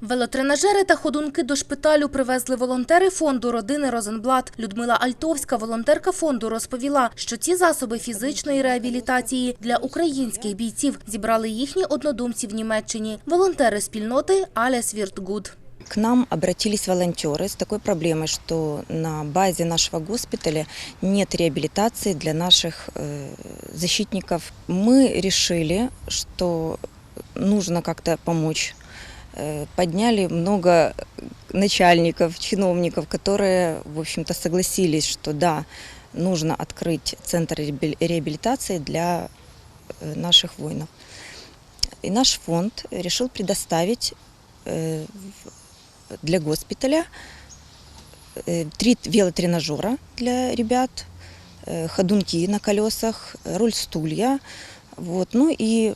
Велотренажери та ходунки до шпиталю привезли волонтери фонду родини Розенблат. Людмила Альтовська, волонтерка фонду, розповіла, що ці засоби фізичної реабілітації для українських бійців зібрали їхні однодумці в Німеччині. Волонтери спільноти Аля Свіртгуд. К нам обратились волонтеры с такой проблемой, что на базе нашего госпиталя нет реабилитации для наших э, защитников. Мы решили, что нужно как-то помочь. Э, Подняли много начальников, чиновников, которые, в общем-то, согласились, что да, нужно открыть центр реабили- реабилитации для э, наших воинов. И наш фонд решил предоставить э, для госпиталя, три велотренажера для ребят, ходунки на колесах, руль стулья, вот, ну и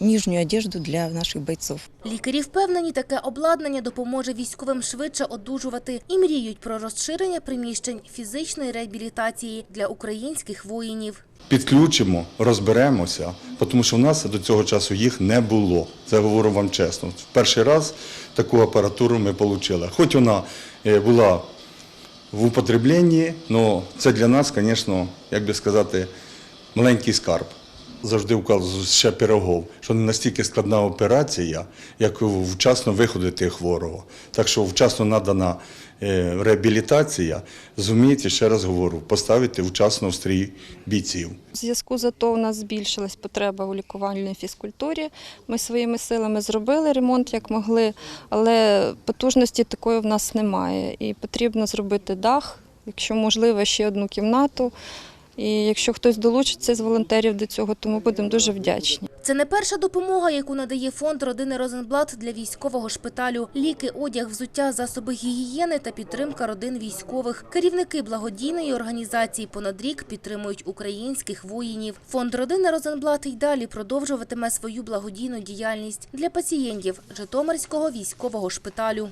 нижнюю одежду для наших бойцов. Лікарі впевнені, таке обладнання допоможе військовим швидше одужувати і мріють про розширення приміщень фізичної реабілітації для українських воїнів. підключимо, розберемося, тому що в нас до цього часу їх не було. Це говорю вам чесно. В перший раз таку апаратуру ми отримали. Хоч вона е, була в употребленні, але це для нас, звісно, як би сказати, маленький скарб. Завжди вказую ще пирогов, що не настільки складна операція, як вчасно виходити хворого. Так що вчасно надана е, реабілітація, зумієте, ще раз говорю, поставити вчасно в стрій бійців. В зв'язку з АТО у нас збільшилась потреба у лікувальній фізкультурі. Ми своїми силами зробили ремонт як могли, але потужності такої в нас немає. І потрібно зробити дах, якщо можливо, ще одну кімнату. І якщо хтось долучиться з волонтерів до цього, то ми будемо дуже вдячні. Це не перша допомога, яку надає фонд родини Розенблат для військового шпиталю. Ліки, одяг, взуття, засоби гігієни та підтримка родин військових. Керівники благодійної організації понад рік підтримують українських воїнів. Фонд родини Розенблат й далі продовжуватиме свою благодійну діяльність для пацієнтів Житомирського військового шпиталю.